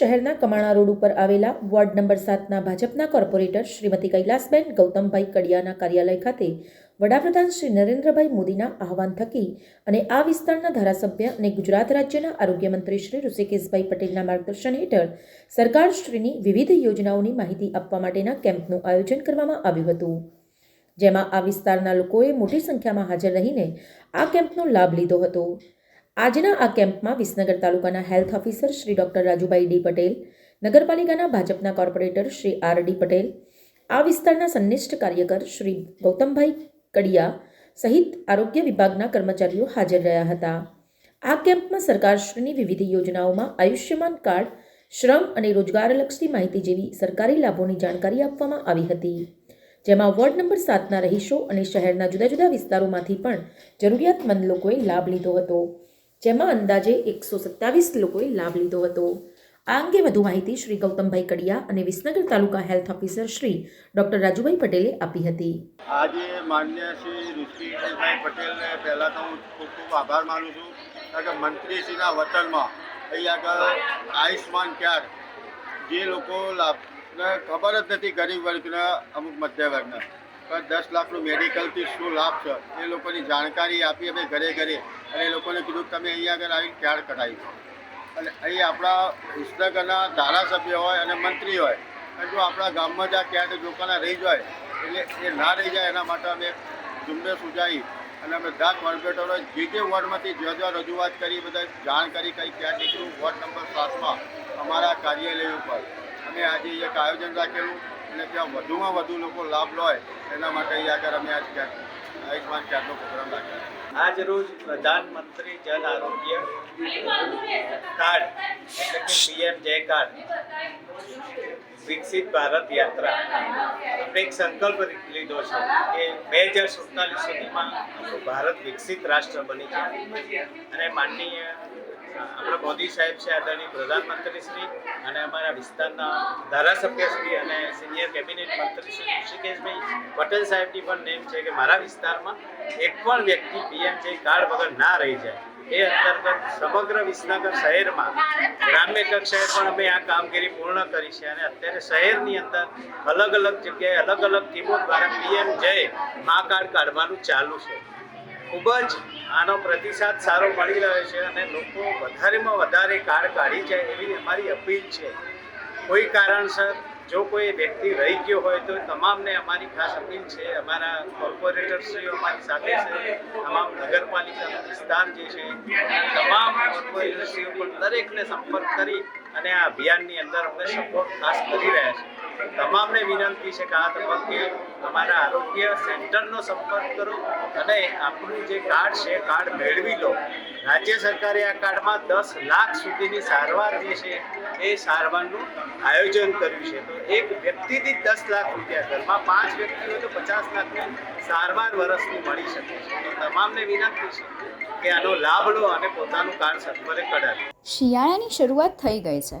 શહેરના કમાણા રોડ ઉપર આવેલા વોર્ડ નંબર સાતના ભાજપના કોર્પોરેટર શ્રીમતી કૈલાસબેન ગૌતમભાઈ કડિયાના કાર્યાલય ખાતે વડાપ્રધાન શ્રી નરેન્દ્રભાઈ મોદીના આહવાન થકી અને આ વિસ્તારના ધારાસભ્ય અને ગુજરાત રાજ્યના આરોગ્ય મંત્રી શ્રી ઋષિકેશભાઈ પટેલના માર્ગદર્શન હેઠળ સરકારશ્રીની વિવિધ યોજનાઓની માહિતી આપવા માટેના કેમ્પનું આયોજન કરવામાં આવ્યું હતું. જેમાં આ વિસ્તારના લોકોએ મોટી સંખ્યામાં હાજર રહીને આ કેમ્પનો લાભ લીધો હતો. આજના આ કેમ્પમાં વિસનગર તાલુકાના health officer Shri doctor Rajubhai D Patel, નગરપાલિકાના ભાજપના corporator Shri R D Patel, આ વિસ્તારના સંનિષ્ઠ કાર્યકર શ્રી ગૌતમભાઈ કડિયા સહિત આરોગ્ય વિભાગના કર્મચારીઓ હાજર રહ્યા હતા. આ કેમ્પમાં સરકારશ્રીની વિવિધ યોજનાઓમાં આયુષ્યમાન કાર્ડ, શ્રમ અને રોજગારલક્ષી માહિતી જેવી સરકારી લાભોની જાણકારી આપવામાં આવી હતી. જેમાં વોર્ડ નંબર સાતના રહીશો અને શહેરના જુદા જુદા વિસ્તારોમાંથી પણ જરૂરિયાતમંદ લોકોએ લાભ લીધો હતો. જેમાં અંદાજે એકસો સત્તાવીસ લોકોએ લાભ લીધો હતો. આ અંગે વધુ માહિતી શ્રી ગૌતમભાઈ કડિયા અને Visnagar taluka health officer Shri doctor Rajubhai પટેલે આપી હતી. આજે માન્ય શ્રી ઋષિકેશભાઈ પટેલને પહેલાં તો હું ખૂબ ખૂબ આભાર માનું છું, કારણ કે મંત્રીશ્રીના વતનમાં અહીં આગળ આયુષ્માન કાર્ડ જે લોકો લાભ, ખબર જ નથી ગરીબ વર્ગના, અમુક મધ્ય વર્ગના પણ દસ લાખનું મેડિકલથી શું લાભ છે? એ લોકોની જાણકારી આપી અમે ઘરે ઘરે. અને એ લોકોને કીધું તમે અહીંયા આગળ આવીને કાર્ડ કઢાવી અને અહીં આપણા વિસનગરના ધારાસભ્ય હોય અને મંત્રી હોય, અને જો આપણા ગામમાં જ આ ક્યાંક લોકોના રહી જાય, એટલે એ ના રહી જાય એના માટે અમે ઝુંબેશ ઉજાવી અને અમે દા કોર્પોરેટરો જે જે વોર્ડમાંથી જ્યાં જ્યાં રજૂઆત કરી બધા જાણ કરી ક્યાં નીકળ્યું. વોર્ડ નંબર સાતમાં અમારા કાર્યાલય ઉપર અમે આજે એક આયોજન રાખેલું. અને ત્યાં વધુમાં વધુ લોકો લાભ લે એના માટે આગળ અમે આજ આયુષ્માન કાર્ડનો પ્રોગ્રામ રાખ્યો આજ રોજ પ્રધાનમંત્રી જન આરોગ્ય કાર્ડ, એટલે કે પીએમ જય કાર્ડ, વિકસિત ભારત યાત્રા. આપણે એક સંકલ્પ લીધો છે કે બે હજાર સુડતાલીસ સુધીમાં ભારત વિકસિત રાષ્ટ્ર બની જાય. અને માનનીય આપણા મોદી સાહેબ છે, આદરણીય પ્રધાનમંત્રી શ્રી અને અમારા વિસ્તારના ધારાસભ્ય શ્રી અને સિનિયર કેબિનેટ મંત્રી શ્રી ઋષિકેશભાઈ પટેલ સાહેબની પણ નેમ છે કે મારા વિસ્તારમાં એક પણ વ્યક્તિ પીએમ જે કાર્ડ વગર ના રહી જાય. એ અંતર્ગત સમગ્ર વિસનગર શહેરમાં ગ્રામ્ય કક્ષાએ પણ અમે આ કામગીરી પૂર્ણ કરી છે અને અત્યારે શહેરની અંદર અલગ અલગ જગ્યાએ અલગ અલગ ટીમો દ્વારા પીએમ જય મા કાર્ડ કાઢવાનું ચાલુ છે. ખૂબ જ આનો પ્રતિસાદ સારો મળી રહ્યો છે અને લોકો વધારેમાં વધારે કાર્ડ કાઢી જાય એવી અમારી અપીલ છે. કોઈ કારણસર જો કોઈ વ્યક્તિ રહી ગયો હોય તો તમામને અમારી ખાસ અપીલ છે. અમારા કોર્પોરેટરશ્રીઓ અમારી સાથે છે. તમામ નગરપાલિકાનો વિસ્તાર જે છે તમામ કોર્પોરેટરશ્રીઓ પણ દરેકને સંપર્ક કરી અને આ અભિયાનની અંદર અમને સપોર્ટ ખાસ કરી રહ્યા છે. તમામને વિનંતી છે કે આ તબક્કે તમારા આરોગ્ય સેન્ટરનો સંપર્ક કરો અને આપણું જે કાર્ડ છે, કાર્ડ મેળવી લો. રાજ્ય સરકારે આ કાર્ડમાં દસ લાખ સુધીની સારવાર જે છે, એ સારવારનું આયોજન કર્યું છે. તો એક વ્યક્તિથી દસ લાખ રૂપિયા, ઘરમાં પાંચ વ્યક્તિ હોય તો પચાસ લાખની સારવાર વર્ષની મળી શકે છે. તો તમામને વિનંતી છે કે આનો લાભ લો અને પોતાનું કાર્ડ સત્વરે કઢાવી શિયાળાની શરૂઆત થઈ ગઈ છે.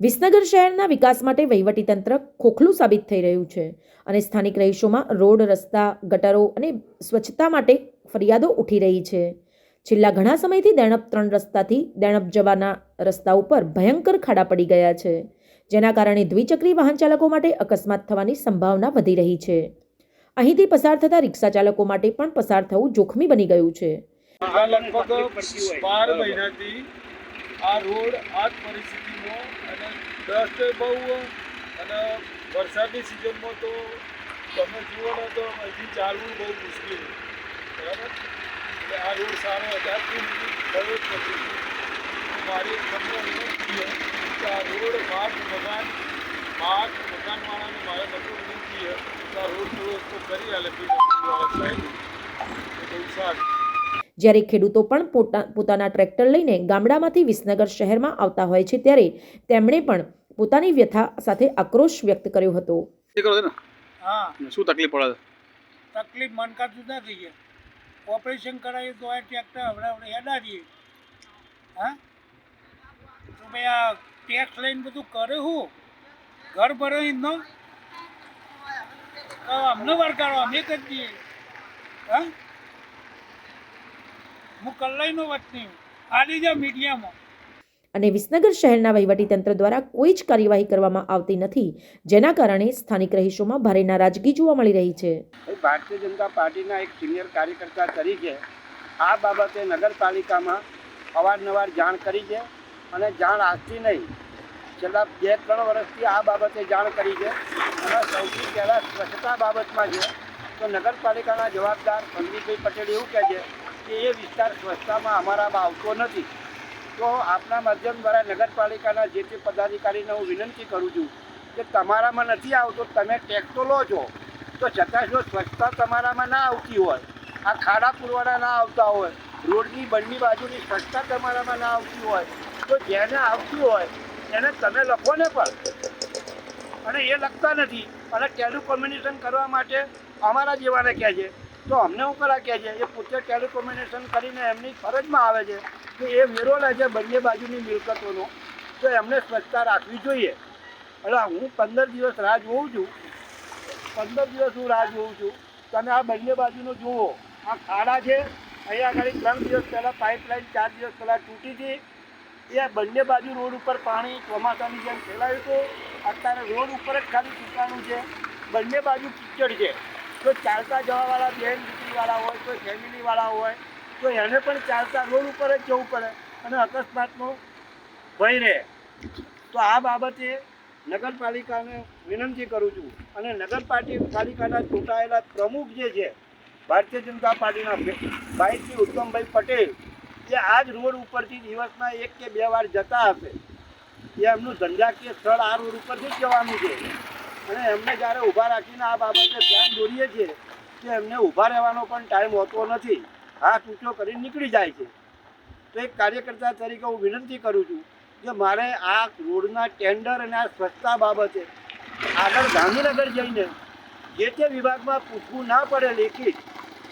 વિસનગર શહેરના વિકાસ માટે વહીવટીતંત્ર ખોખલું સાબિત થઈ રહ્યું છે અને સ્થાનિક રહીશોમાં રોડ, રસ્તા, ગટરો અને સ્વચ્છતા માટે ફરિયાદો ઉઠી રહી છે. છેલ્લા ઘણા સમયથી દેણપ ત્રણ રસ્તાથી દેણપ જવાના રસ્તા ઉપર ભયંકર ખાડા પડી ગયા છે, જેના કારણે દ્વિચક્રી વાહન ચાલકો માટે અકસ્માત થવાની સંભાવના વધી રહી છે. અહીંથી પસાર થતા રિક્ષા ચાલકો માટે પણ પસાર થવું જોખમી બની ગયું છે. લગભગ બાર મહિનાથી આ રોડ, આ પરિસ્થિતિમાં ડસ્ટ બહુ અને વરસાદની સિઝનમાં તો તમે જુઓ ને તો અહીંથી ચાલવું બહુ મુશ્કેલ બરાબર? એટલે આ રોડ સારો અત્યારથી થયો જ નથી. મારી તમને વિનંતી છે કે આ રોડ માર્ગ મકાન, માર્ગ મકાનવાળાને મારે તમને વિનંતી છે કે આ રોડ થોડો કરી આલે જ્યારે ખેડૂતો પણ પોતા, પોતાના ટ્રેક્ટર લઈને ગામડામાંથી વિસનગર શહેરમાં આવતા હોય છે, ત્યારે તેમણે પણ પોતાની વ્યથા સાથે આક્રોશ વ્યક્ત કર્યો હતો. કરો ને? હા. શું તકલીફ પડે તકલીફ મનકા જુદા થઈ ગયા ઓપરેશન કરાવીએ તો આ ટ્રેક્ટર હવે હમણાં હેડા રહીએ હા? તો ભાઈ આ ટેક્સ લઈને બધું કરે હું? ઘર ભરે ન? તો અમને વળગાડો અમે કરી દઈએ. હા? હું કલ્લાઈનો વતની. આલી જા મીડિયામાં. અને વિસનગર શહેરના વહીવટીતંત્ર દ્વારા કોઈ જ કાર્યવાહી કરવામાં આવતી નથી, જેના કારણે સ્થાનિક રહીશોમાં ભારે નારાજગી જોવા મળી રહી છે. ભારતીય જનતા પાર્ટીના એક સિનિયર કાર્યકર્તા તરીકે આ બાબતે નગરપાલિકામાં અવારનવાર જાણ કરી છે અને જાણ આજથી નહીં, છેલ્લા બે ત્રણ વર્ષથી આ બાબતે જાણ કરી છે. અને સૌથી પહેલાં સ્વચ્છતા બાબતમાં છે, તો નગરપાલિકાના જવાબદાર સંદીપભાઈ પટેલ એવું કહે છે કે એ વિસ્તાર સ્વચ્છતામાં અમારામાં આવતો નથી. તો આપના માધ્યમ દ્વારા નગરપાલિકાના જે તે પદાધિકારીને હું વિનંતી કરું છું કે તમારામાં નથી આવતો, તમે ટેક્સ તો લો છો, તો છતાં જો સ્વચ્છતા તમારામાં ના આવતી હોય, આ ખાડા પુરવાડા ના આવતા હોય, રોડની બંને બાજુની સ્વચ્છતા તમારામાં ના આવતી હોય, તો જેને આવતી હોય, એને તમે લખો ને પણ. અને એ લખતા નથી. અને ટેલિકોમ્યુનિકેશન કરવા માટે અમારા જેવાને કહે છે તો અમને હું કરા કહે છે? એ પોતે ટેલિકોમ્યુનિકેશન કરીને એમની ફરજમાં આવે છે કે એ વેરો લે છે બંને બાજુની મિલકતોનો. તો એમને સ્વચ્છતા રાખવી જોઈએ. એટલે હું પંદર દિવસ રાહ જોઉં છું. પંદર દિવસ હું રાહ જોઉં છું. તમે આ બંને બાજુનો જુઓ. આ ખાડા છે. અહીંયા આગળ ત્રણ દિવસ પહેલાં પાઇપલાઇન ચાર દિવસ પહેલાં તૂટી હતી. એ બંને બાજુ રોડ ઉપર પાણી ચોમાસાની જેમ ફેલાયું હતું. અત્યારે રોડ ઉપર જ ખાલી સુકાણું છે. બંને બાજુ કિચડ છે. તો ચાલતા જવાવાળા બહેન દીકરીવાળા હોય, કોઈ ફેમિલીવાળા હોય, તો એને પણ ચાલતા રોડ ઉપર જ જવું પડે અને અકસ્માતનો ભય રહે. તો આ બાબતે નગરપાલિકાને વિનંતી કરું છું અને નગરપાલિકાના ચૂંટાયેલા પ્રમુખ જે છે, ભારતીય જનતા પાર્ટીના ભાઈ શ્રી ઉત્તમભાઈ પટેલ, એ આ જ રોડ ઉપરથી દિવસમાં એક કે બે વાર જતા હશે. એ એમનું ધંધાકીય સ્થળ આ રોડ ઉપરથી જ જવાનું છે. અને એમને જ્યારે ઊભા રાખીને આ બાબતે ધ્યાન દોરીએ છીએ, કે એમને ઊભા રહેવાનો પણ ટાઈમ હોતો નથી હાથ ઊંચો કરીને નીકળી જાય છે. તો એક કાર્યકર્તા તરીકે હું વિનંતી કરું છું કે મારે આ રોડના ટેન્ડર અને આ સ્વચ્છતા બાબતે આગળ ગાંધીનગર જઈને જે તે વિભાગમાં પૂછવું ના પડે લેખિત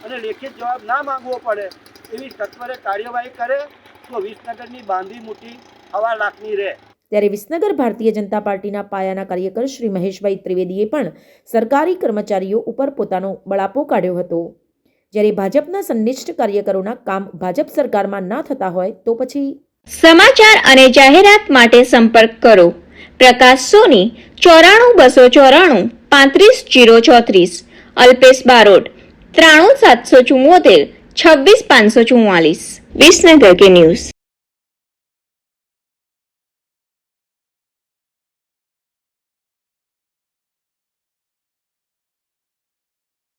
અને લેખિત જવાબ ના માંગવો પડે એવી સત્વરે કાર્યવાહી કરે તો વિસનગરની બાંધી મોટી હવા લાખની રહે. ત્યારે વિસનગર ભારતીય જનતા પાર્ટીના પાયાના કાર્યકર શ્રી મહેશભાઈ ત્રિવેદીએ પણ સરકારી કર્મચારીઓ ઉપર પોતાનો બળાપો કાઢ્યો હતો. જ્યારે ભાજપના સંનિષ્ઠ કાર્યકરોના કામ ભાજપ સરકારમાં ના થતા હોય તો પછી સમાચાર અને જાહેરાત માટે સંપર્ક કરો. પ્રકાશ સોની, ચોરાણું બસો ચોરાણું, પાંત્રીસ જીરો ચોત્રીસ. અલ્પેશ બારોટ, ત્રાણું સાતસો ચુમ્મોતેર છવ્વીસ પાંચસો ચુમ્માલીસ વિસનગર કે ન્યૂઝ.